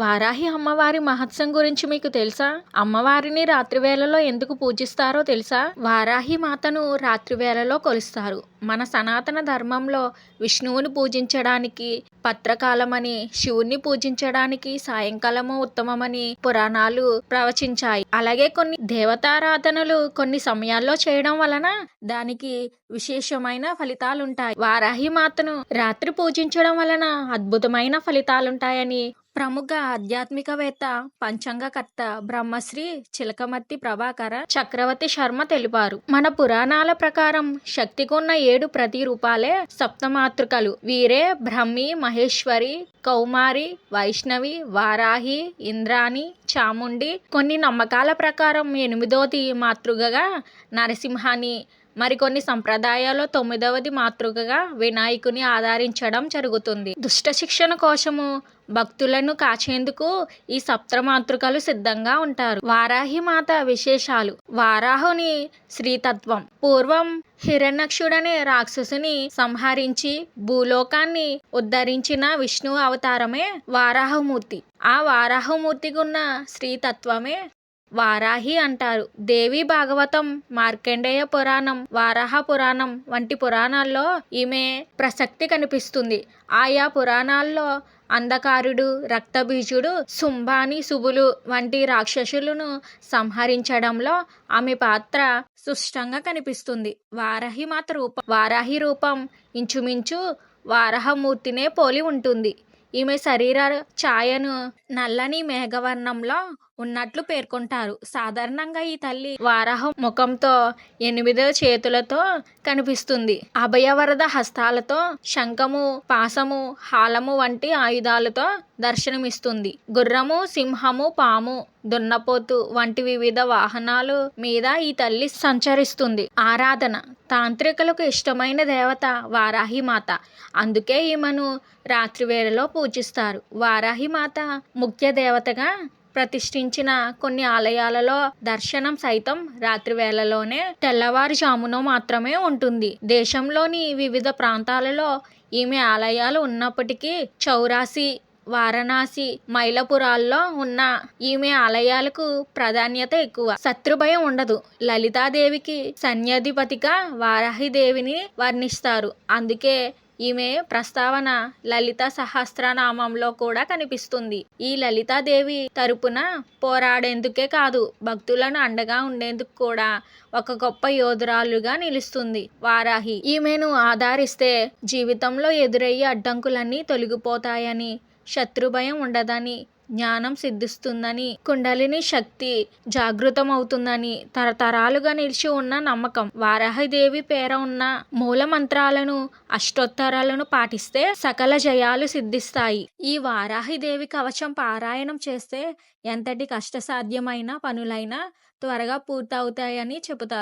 వారాహి అమ్మవారి మహత్సం గురించి మీకు తెలుసా? అమ్మవారిని రాత్రి వేళలో ఎందుకు పూజిస్తారో తెలుసా? వారాహి మాతను రాత్రి వేళలో కొలుస్తారు. మన సనాతన ధర్మంలో విష్ణువుని పూజించడానికి పత్రకాలమని శివుణ్ణి పూజించడానికి సాయంకాలము ఉత్తమమని పురాణాలు ప్రవచించాయి. అలాగే కొన్ని దేవతారాధనలు కొన్ని సమయాల్లో చేయడం వలన దానికి విశేషమైన ఫలితాలుంటాయి. వారాహి మాతను రాత్రి పూజించడం వలన అద్భుతమైన ఫలితాలుంటాయని ప్రముఖ ఆధ్యాత్మికవేత్త పంచాంగకర్త బ్రహ్మశ్రీ చిలకమర్తి ప్రభాకర చక్రవర్తి శర్మ తెలిపారు. మన పురాణాల ప్రకారం శక్తికున్న ఏడు ప్రతిరూపాలే సప్తమాతృకలు. వీరే బ్రహ్మి మహేశ్వరి కౌమారి వైష్ణవి వారాహి ఇంద్రాణి చాముండి. కొన్ని నమ్మకాల ప్రకారం ఎనిమిదోది మాతృగగా నరసింహాని మరికొన్ని సంప్రదాయాల్లో తొమ్మిదవది మాతృకగా వినాయకుని ఆధారించడం జరుగుతుంది. దుష్ట శిక్షణ కోసము భక్తులను కాచేందుకు ఈ సప్త మాతృకలు సిద్ధంగా ఉంటారు. వారాహి మాత విశేషాలు. వారాహుని శ్రీతత్వం పూర్వం హిరణ్యక్షుడనే రాక్షసుని సంహరించి భూలోకాన్ని ఉద్ధరించిన విష్ణు అవతారమే వారాహమూర్తి. ఆ వారాహమూర్తికి ఉన్న శ్రీతత్వమే వారాహి అంటారు. దేవి భాగవతం మార్కండేయ పురాణం వారాహ పురాణం వంటి పురాణాల్లో ఈమె ప్రసక్తి కనిపిస్తుంది. ఆయా పురాణాల్లో అంధకారుడు రక్తబీజుడు శుంభాని శుభులు వంటి రాక్షసులను సంహరించడంలో ఆమె పాత్ర సుష్టంగా కనిపిస్తుంది. వారాహి మాత రూపం వారాహి రూపం ఇంచుమించు వారాహమూర్తినే పోలి ఉంటుంది. ఈమె శరీర ఛాయను నల్లని మేఘవర్ణంలో ఉన్నట్లు పేర్కొంటారు. సాధారణంగా ఈ తల్లి వారాహం ముఖంతో ఎనిమిదో చేతులతో కనిపిస్తుంది. అభయవరద హస్తాలతో శంఖము పాసము హాలము వంటి ఆయుధాలతో దర్శనమిస్తుంది. గుర్రము సింహము పాము దున్నపోతు వంటి వివిధ వాహనాలు మీద ఈ తల్లి సంచరిస్తుంది. ఆరాధన. తాంత్రికులకు ఇష్టమైన దేవత వారాహి మాత అందుకే ఈమెను రాత్రి వేళలో పూజిస్తారు. వారాహి మాత ముఖ్య దేవతగా ప్రతిష్ఠించిన కొన్ని ఆలయాలలో దర్శనం సైతం రాత్రి వేళలోనే తెల్లవారుజామున మాత్రమే ఉంటుంది. దేశంలోని వివిధ ప్రాంతాలలో ఈమె ఆలయాలు ఉన్నప్పటికీ చౌరాసి వారణాసి మైలపురాల్లో ఉన్న ఈమె ఆలయాలకు ప్రాధాన్యత ఎక్కువ. శత్రుభయం ఉండదు. లలితాదేవికి సన్యాధిపతిగా వారాహిదేవిని వర్ణిస్తారు. అందుకే ఈమె ప్రస్తావన లలిత సహస్రనామంలో కూడా కనిపిస్తుంది. ఈ లలితాదేవి తరపున పోరాడేందుకే కాదు భక్తులను అండగా ఉండేందుకు కూడా ఒక గొప్ప యోధురాలుగా నిలుస్తుంది వారాహి. ఈమెను ఆధారిస్తే జీవితంలో ఎదురయ్యే అడ్డంకులన్నీ తొలగిపోతాయని శత్రుభయం ఉండదని జ్ఞానం సిద్ధిస్తుందని కుండలిని శక్తి జాగృతమవుతుందని తరతరాలుగా నిలిచి ఉన్న నమ్మకం వారాహిదేవి పేర ఉన్న మూల మంత్రాలను అష్టోత్తరాలను పాటిస్తే సకల జయాలు సిద్ధిస్తాయి. ఈ వారాహిదేవి కవచం పారాయణం చేస్తే ఎంతటి కష్టసాధ్యమైన పనులైనా త్వరగా పూర్తవుతాయని చెబుతారు.